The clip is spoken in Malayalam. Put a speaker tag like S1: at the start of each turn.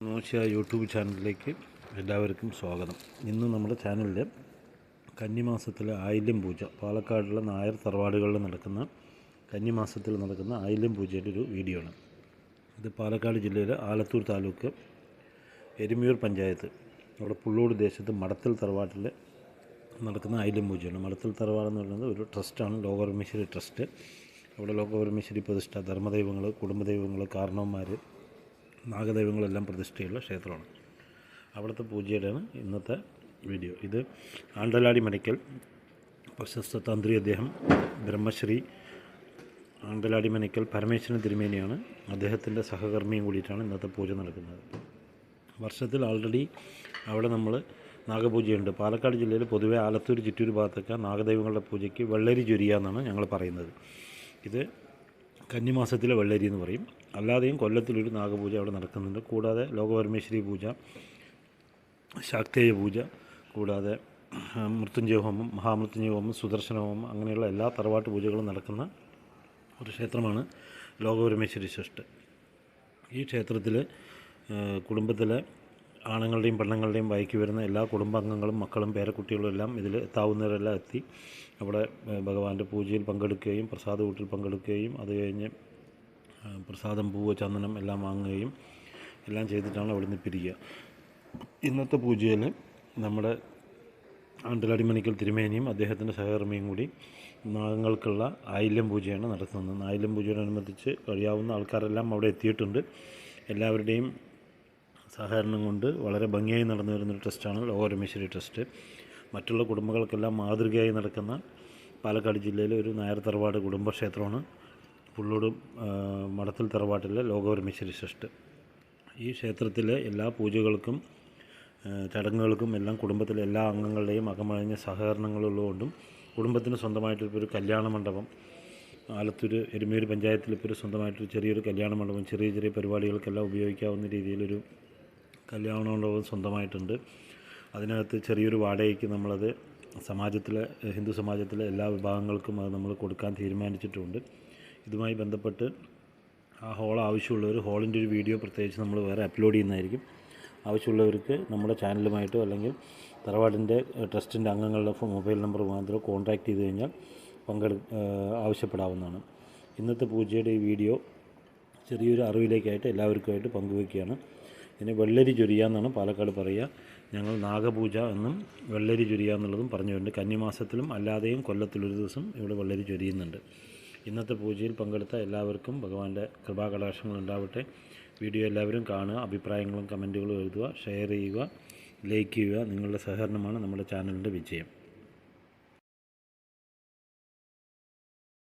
S1: നോശിയ യൂട്യൂബ് ചാനലിലേക്ക് എല്ലാവർക്കും സ്വാഗതം. ഇന്ന് നമ്മുടെ ചാനലിൽ കന്നിമാസത്തിലെ ആയില്യം പൂജ പാലക്കാടുള്ള നായർ തറവാടുകളിൽ നടക്കുന്ന കന്നിമാസത്തിൽ നടക്കുന്ന ആയില്യം പൂജയുടെ ഒരു വീഡിയോ ആണ്. ഇത് പാലക്കാട് ജില്ലയിലെ ആലത്തൂർ താലൂക്ക് എരുമിയൂർ പഞ്ചായത്ത് അവിടെ പുള്ളൂട് ദേശത്ത് മടത്തൽ തറവാട്ടിൽ നടക്കുന്ന ആയില്യം പൂജയാണ്. മടത്തൽ തറവാട് എന്ന് പറയുന്നത് ഒരു ട്രസ്റ്റാണ് ലോകപരമേശ്വരി ട്രസ്റ്റ്. അവിടെ ലോകപരമേശ്വരി പ്രതിഷ്ഠ ധർമ്മദൈവങ്ങൾ കുടുംബദൈവങ്ങൾ കാരണവന്മാർ നാഗദൈവങ്ങളെല്ലാം പ്രതിഷ്ഠയുള്ള ക്ഷേത്രമാണ്. അവിടുത്തെ പൂജയുടെയാണ് ഇന്നത്തെ വീഡിയോ. ഇത് ആണ്ടലാടി മെഡിക്കൽ പ്രശസ്ത തന്ത്രി അദ്ദേഹം ബ്രഹ്മശ്രീ ആണ്ടലാടി മനക്കൽ പരമേശ്വരൻ തിരുമേനിയാണ്. അദ്ദേഹത്തിന്റെ സഹകർമ്മിയും കൂടിയിട്ടാണ് ഇന്നത്തെ പൂജ നടക്കുന്നത്. വർഷത്തിൽ ആൾറെഡി അവിടെ നമ്മൾ നാഗപൂജയുണ്ട്. പാലക്കാട് ജില്ലയിൽ പൊതുവേ ആലത്തൂർ ചിറ്റൂർ ഭാഗത്തൊക്കെ നാഗദൈവങ്ങളുടെ പൂജയ്ക്ക് വെള്ളരി ചൊരിയ എന്നാണ് ഞങ്ങൾ പറയുന്നത്. ഇത് കന്നിമാസത്തിലെ വെള്ളരി എന്ന് പറയും. അല്ലാതെയും കൊല്ലത്തിലൊരു നാഗപൂജ അവിടെ നടക്കുന്നുണ്ട്. കൂടാതെ ലോകപരമേശ്വരി പൂജ ശാക്തേയ പൂജ കൂടാതെ മൃത്യുഞ്ജയ ഹോമം മഹാമൃത്യുഞ്ജയ ഹോമം സുദർശന ഹോമം അങ്ങനെയുള്ള എല്ലാ തറവാട്ട് പൂജകളും നടക്കുന്ന ഒരു ക്ഷേത്രമാണ് ലോകപരമേശ്വരി ശ്രേഷ്ഠ ഈ ക്ഷേത്രത്തിൽ കുടുംബത്തിലെ ആണുങ്ങളുടെയും പെണ്ണുങ്ങളുടെയും വൈക്ക് വരുന്ന എല്ലാ കുടുംബാംഗങ്ങളും മക്കളും പേരക്കുട്ടികളും എല്ലാം ഇതിൽ എത്താവുന്നവരെല്ലാം എത്തി. അവിടെ ഭഗവാന്റെ പൂജയിൽ പങ്കെടുക്കുകയും പ്രസാദ കൂട്ടിൽ പങ്കെടുക്കുകയും അത് കഴിഞ്ഞ് പ്രസാദം പൂവ് ചന്ദനം എല്ലാം വാങ്ങുകയും എല്ലാം ചെയ്തിട്ടാണ് അവിടെ നിന്ന് പിരിക്കുക ഇന്നത്തെ പൂജയിൽ നമ്മുടെ ആണ്ടലടിമണിക്കൽ തിരുമേനിയും അദ്ദേഹത്തിന്റെ സഹകർമ്മിയും കൂടി നാഗങ്ങൾക്കുള്ള ആയില്യം പൂജയാണ് നടത്തുന്നത്. ആയില്യം പൂജയോടനുബന്ധിച്ച് കഴിയാവുന്ന ആൾക്കാരെല്ലാം അവിടെ എത്തിയിട്ടുണ്ട്. എല്ലാവരുടെയും സഹകരണം കൊണ്ട് വളരെ ഭംഗിയായി നടന്നു വരുന്നൊരു ട്രസ്റ്റാണ് ലോകരമേശ്വരി ട്രസ്റ്റ്. മറ്റുള്ള കുടുംബങ്ങൾക്കെല്ലാം മാതൃകയായി നടക്കുന്ന പാലക്കാട് ജില്ലയിലെ ഒരു നായർ തറവാട് കുടുംബക്ഷേത്രമാണ് പുള്ളൂട് മടത്തിൽ തറവാട്ടിലെ ലോകപരമേശ്വരി ശ്രേഷ്ഠ ഈ ക്ഷേത്രത്തിലെ എല്ലാ പൂജകൾക്കും ചടങ്ങുകൾക്കും എല്ലാം കുടുംബത്തിലെ എല്ലാ അംഗങ്ങളുടെയും അകമഴിഞ്ഞ സഹകരണങ്ങളുള്ളതുകൊണ്ടും കുടുംബത്തിന് സ്വന്തമായിട്ടിപ്പോൾ ഒരു കല്യാണ മണ്ഡപം ആലത്തൂർ എരുമേർ പഞ്ചായത്തിൽ ഇപ്പോൾ ഒരു സ്വന്തമായിട്ടൊരു ചെറിയൊരു കല്യാണ മണ്ഡപം ചെറിയ ചെറിയ പരിപാടികൾക്കെല്ലാം ഉപയോഗിക്കാവുന്ന രീതിയിലൊരു കല്യാണ മണ്ഡപം സ്വന്തമായിട്ടുണ്ട്. അതിനകത്ത് ചെറിയൊരു വാടകയ്ക്ക് നമ്മളത് സമാജത്തിലെ ഹിന്ദു സമാജത്തിലെ എല്ലാ വിഭാഗങ്ങൾക്കും അത് നമ്മൾ കൊടുക്കാൻ തീരുമാനിച്ചിട്ടുമുണ്ട് ഇതുമായി ബന്ധപ്പെട്ട് ആ ഹോൾ ആവശ്യമുള്ളവർ ഹോളിന്റെ ഒരു വീഡിയോ പ്രത്യേകിച്ച് നമ്മൾ വേറെ അപ്ലോഡ് ചെയ്യുന്നതായിരിക്കും. ആവശ്യമുള്ളവർക്ക് നമ്മുടെ ചാനലുമായിട്ടോ അല്ലെങ്കിൽ തറവാടിന്റെ ട്രസ്റ്റിന്റെ അംഗങ്ങളുടെ മൊബൈൽ നമ്പർ മുഖാന്തരം കോൺടാക്റ്റ് ചെയ്ത് കഴിഞ്ഞാൽ പങ്കെടു ആവശ്യപ്പെടാവുന്നതാണ്. ഇന്നത്തെ പൂജയുടെ ഈ വീഡിയോ ചെറിയൊരു അറിവിലേക്കായിട്ട് എല്ലാവർക്കുമായിട്ട് പങ്കുവയ്ക്കുകയാണ്. ഇതിനെ വെള്ളരി ചൊരിയ എന്നാണ് പാലക്കാട് പറയുക. ഞങ്ങൾ നാഗപൂജ എന്നും വെള്ളരി ചൊരിയ എന്നുള്ളതും പറഞ്ഞുകൊണ്ട് കന്നിമാസത്തിലും അല്ലാതെയും കൊല്ലത്തിലൊരു ദിവസം ഇവിടെ വെള്ളരി ചൊരിയുന്നുണ്ട്. ഇന്നത്തെ പൂജയിൽ പങ്കെടുത്ത എല്ലാവർക്കും ഭഗവാന്റെ കൃപാകടാക്ഷങ്ങൾ ഉണ്ടാവട്ടെ. വീഡിയോ എല്ലാവരും കാണുക അഭിപ്രായങ്ങളും കമന്റുകളും എഴുതുക ഷെയർ ചെയ്യുക ലൈക്ക് ചെയ്യുക. നിങ്ങളുടെ സഹകരണമാണ് നമ്മുടെ ചാനലിന്റെ വിജയം.